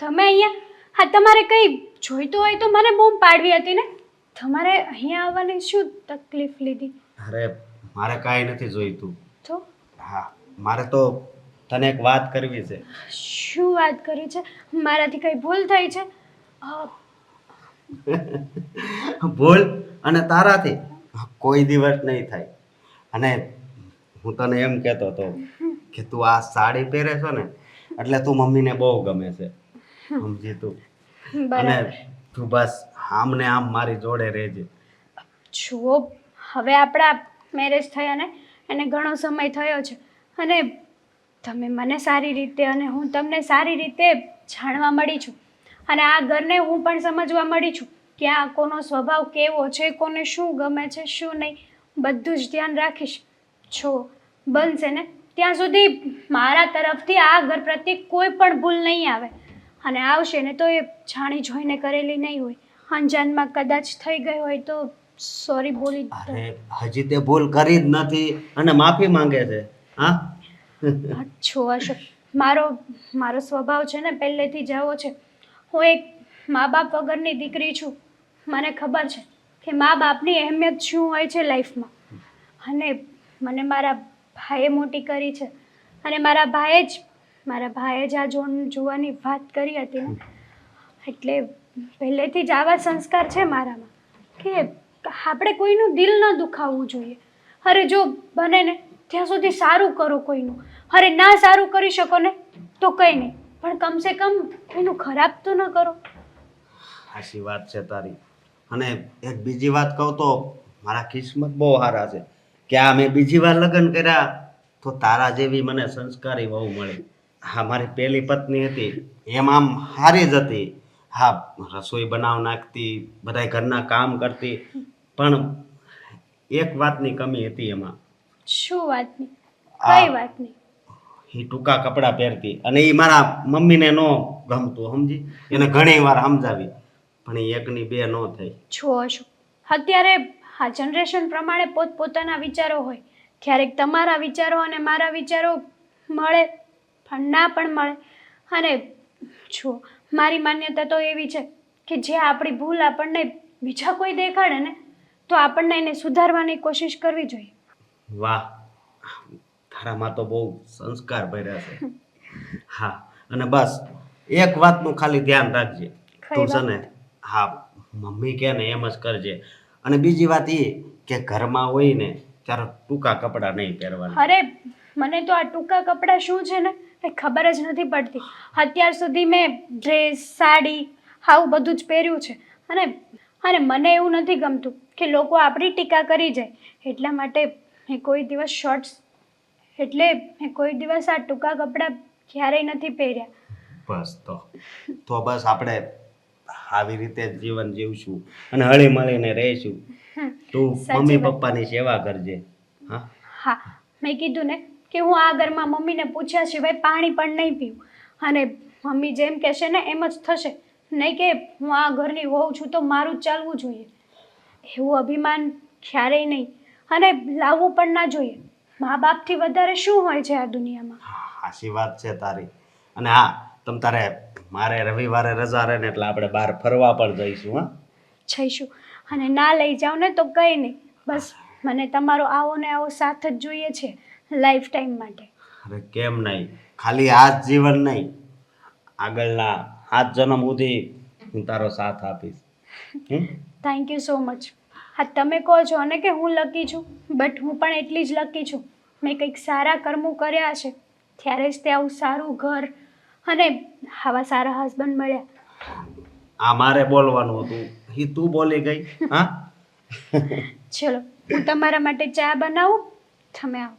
તમે અહીંયા? હા તમારે કંઈ જોઈતું હોય તો મને બૂમ પાડવી હતી ને? તમારે અહીંયા આવવાની શું તકલીફ લીધી? અરે મારે કાંઈ નથી જોઈતું. તો? હા મારે તો તને એક વાત કરવી છે. શું વાત કરી છે? મારાથી કંઈ ભૂલ થઈ છે? ભૂલ અને તારાથી કોઈ દિવસ નહીં થાય. અને હું તને એમ કહેતો હતો કે તું આ સાડી પહેરે છો ને એટલે તું મમ્મીને બહુ ગમે છે. સમજી તું? અને તું બસ આમ ને આમ મારી જોડે રહેજે. જુઓ હવે આપણા મેરેજ થયા ને એને ઘણો સમય થયો છે. અને તમે મને સારી રીતે અને હું તમને સારી રીતે જાણવા મળી છું. અને આ ઘરને હું પણ સમજવા મળી છું કે આ કોનો સ્વભાવ કેવો છે કોને શું ગમે છે શું નહીં. બધું જ ધ્યાન રાખીશ. છો બનશે ને? ત્યાં સુધી મારા તરફથી આ ઘર પ્રત્યે કોઈ પણ ભૂલ નહીં આવે. અને આવશે ને તો એ જાણી જોઈને કરેલી નહીં હોય. અંજાનમાં કદાચ થઈ ગઈ હોય તો સોરી બોલી અરે હજી તે ભૂલ કરી જ નથી અને માફી માંગે છે. હા? છો અશોક. મારો મારો સ્વભાવ છે ને પહેલેથી જ આવો છે. હું એક મા બાપ વગરની દીકરી છું. મને ખબર છે કે મા બાપની અહેમિયત શું હોય છે લાઈફમાં અને મને મારા ભાઈએ મોટી કરી છે. અને મારા ભાઈએ જ, મારા ભાઈએ જ આ જોન, જોવાની વાત કરી હતી ને. એટલે પહેલેથી જ આવા સંસ્કાર છે મારામાં કે આપણે કોઈનું દિલ ન દુખાવવું જોઈએ. અરે જો બને ને, ત્યાં સુધી સારું કરો કોઈનું. અરે ના સારું કરી શકો ને, તો કંઈ નહીં. પણ કમસે કમ કોઈનું ખરાબ તો ન કરો. સાચી વાત છે તારી. અને એક બીજી વાત કહું તો, મારા કિસ્મત બહુ સારા છે. કે આ મેં બીજી વાર લગ્ન કર્યા તો તારા જેવી મને સંસ્કારી વહુ મળી. હા મારી પહેલી પત્ની હતી એમ આમ હારી જ હતી. હા રસોઈ બનાવ નાખતી બધાય ઘરના કામ કરતી પણ એક વાતની કમી હતી એમાં. શું વાતની? કઈ વાતની? એ ટૂંકા કપડાં પહેરતી અને એ મારા મમ્મીને ન ગમતું સમજી? એને ઘણી વાર સમજાવી પણ એકની બે ન થઈ. છો અશોક અત્યારે આ જનરેશન પ્રમાણે પોતપોતાના વિચારો હોય. ક્યારેક તમારા વિચારો અને મારા વિચારો મળે પણ ના પણ મળે. અને જુઓ મારી માન્યતા તો એવી છે કે જે આપણી ભૂલ આપણને બીજા કોઈ દેખાડે ને તો આપણને એને સુધારવાની કોશિશ કરવી જોઈએ. વાહ તારામાં તો બહુ સંસ્કાર ભર્યા છે. હા અને બસ એક વાતનું ખાલી ધ્યાન રાખજે. તું છે ને હા મમ્મી કે ને એમ જ કરજે. અને બીજી વાત એ કે ઘરમાં હોય ને ત્યારે ટૂંકા કપડાં નહીં પહેરવાના. અરે મને તો આ ટૂંકા કપડાં શું છે ને એ ખબર જ નથી પડતી. અત્યાર સુધી મેં ડ્રેસ સાડી આવું બધું જ પહેર્યું છે. અને અને મને એવું નથી ગમતું કે લોકો આપણી ટીકા કરી જાય. એટલા માટે મેં કોઈ દિવસ શોર્ટ્સ એટલે મેં કોઈ દિવસ આ ટૂંકા કપડાં ક્યારેય નથી પહેર્યા. બસ તો. તો બસ આપણે આવી રીતે જીવન જીવશું અને હળી મળીને રહીશું તું મમ્મી પપ્પાની સેવા કરજે. હા? હા મેં કીધું ને કે હું આ ઘરમાં મમ્મીને પૂછ્યા સિવાય પાણી પણ નહીં પીવું. અને મમ્મી જેમ કહેશે ને એમ જ થશે. નહીં કે હું આ ઘરની હોઉં છું તો મારું જ ચાલવું જોઈએ. એવું અભિમાન ક્યારેય નહીં. અને લાવવું પણ ના જોઈએ. મા બાપથી વધારે શું હોય છે આ દુનિયામાં? હાસી વાત છે તારી. અને હા તમ તારે મારે રવિવારે રજા રહે ને એટલે આપણે બહાર ફરવા પણ જઈશું હા? જઈશું. અને ના લઈ જાઓ ને તો કંઈ નહીં. બસ મને તમારો આવો ને આવો સાથ જ જોઈએ છે લાઈફ ટાઈમ માટે. અરે કેમ નહીં? ખાલી આ જ જીવન નહીં. આગળના આજ જન્મ સુધી હું તારો સાથ આપીશ. થેન્ક યુ સો મચ હા તમે કહો છો ને કે હું લકી છું બટ હું પણ એટલી જ લકી છું. મેં કંઈક સારા કર્મો કર્યા છે. ત્યારે જ તે આવું સારું ઘર અને આવા સારા હસબન્ડ મળ્યા. આ મારે બોલવાનું હતું. એ તું બોલી ગઈ હા? ચલો હું તમારા માટે ચા બનાવું તમે આવો.